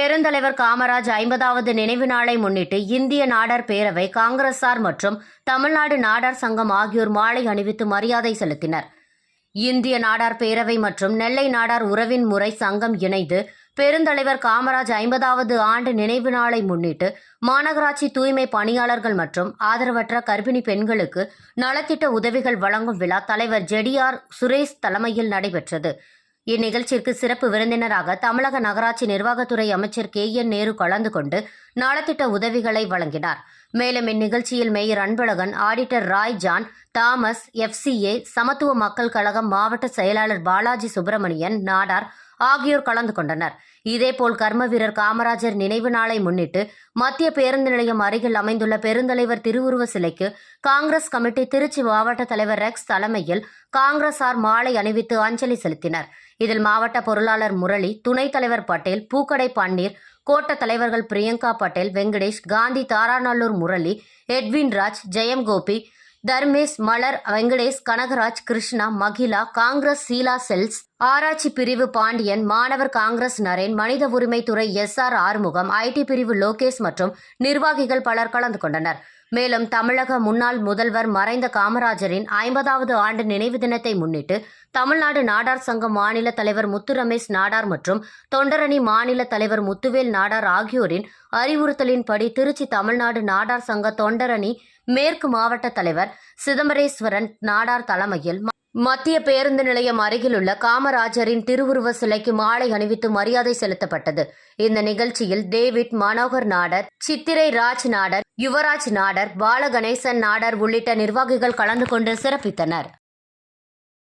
பெருந்தலைவர் காமராஜ் ஐம்பதாவது நினைவு நாளை முன்னிட்டு இந்திய நாடார் பேரவை காங்கிரசார் மற்றும் தமிழ்நாடு நாடார் சங்கம் ஆகியோர் மாலை அணிவித்து மரியாதை செலுத்தினர். இந்திய நாடார் பேரவை மற்றும் நெல்லை நாடார் உறவின் முறை சங்கம் இணைந்து பெருந்தலைவர் காமராஜ் ஐம்பதாவது ஆண்டு நினைவு நாளை முன்னிட்டு மாநகராட்சி தூய்மை பணியாளர்கள் மற்றும் ஆதரவற்ற கர்ப்பிணி பெண்களுக்கு நலத்திட்ட உதவிகள் வழங்கும் விழா தலைவர் ஜெடிஆர் சுரேஷ் தலைமையில் நடைபெற்றது. இந்நிகழ்ச்சிக்கு சிறப்பு விருந்தினராக தமிழக நகராட்சி நிர்வாகத்துறை அமைச்சர் கே என் நேரு கலந்து கொண்டு நலத்திட்ட உதவிகளை வழங்கினார். மேலும் இந்நிகழ்ச்சியில் mayor Anbazhagan auditor Roy John Thomas FCA சமத்துவ மக்கள் கழகம் மாவட்ட செயலாளர் பாலாஜி சுப்பிரமணியன் நாடார் ஆகியோர் கலந்து கொண்டனர். இதேபோல் கர்ம வீரர் காமராஜர் நினைவு நாளை முன்னிட்டு மத்திய பேருந்து நிலையம் அருகில் அமைந்துள்ள பெருந்தலைவர் திருவுருவ சிலைக்கு காங்கிரஸ் கமிட்டி திருச்சி மாவட்ட தலைவர் ரெக்ஸ் தலைமையில் காங்கிரசார் மாலை அணிவித்து அஞ்சலி செலுத்தினர். இதில் மாவட்ட பொருளாளர் முரளி துணைத் தலைவர் பட்டேல் பூக்கடை பன்னீர் கோட்ட தலைவர்கள் பிரியங்கா பட்டேல் வெங்கடேஷ் காந்தி தாராநல்லூர் முரளி எட்வின் ராஜ் ஜெயம் கோபி தர்மேஷ் மலர் வெங்கடேஷ் கனகராஜ் கிருஷ்ணா மகிலா காங்கிரஸ் சீலா செல்ஸ் ஆராய்ச்சி பிரிவு பாண்டியன் மாணவர் காங்கிரஸ் நரேன் மனித உரிமை துறை எஸ் ஆர் ஆறுமுகம் ஐடி பிரிவு லோகேஷ் மற்றும் நிர்வாகிகள் பலர் கலந்து கொண்டனர். மேலும் தமிழக முன்னாள் முதல்வர் மறைந்த காமராஜரின் ஐம்பதாவது ஆண்டு நினைவு தினத்தை முன்னிட்டு தமிழ்நாடு நாடார் சங்கம் மாநில தலைவர் முத்து ரமேஷ் நாடார் மற்றும் தொண்டரணி மாநில தலைவர் முத்துவேல் நாடார் ஆகியோரின் அறிவுறுத்தலின்படி திருச்சி தமிழ்நாடு நாடார் சங்க தொண்டரணி மேற்கு மாவட்ட தலைவர் சிதம்பரேஸ்வரன் நாடார் தலைமையில் மத்திய பேருந்து நிலையம் அருகிலுள்ள காமராஜரின் திருவுருவ சிலைக்கு மாலை அணிவித்து மரியாதை செலுத்தப்பட்டது. இந்த நிகழ்ச்சியில் டேவிட் மனோகர் நாடர் சித்திரை ராஜ் நாடர் யுவராஜ் நாடர் பாலகணேசன் நாடர் உள்ளிட்ட நிர்வாகிகள் கலந்து கொண்டு சிறப்பித்தனர்.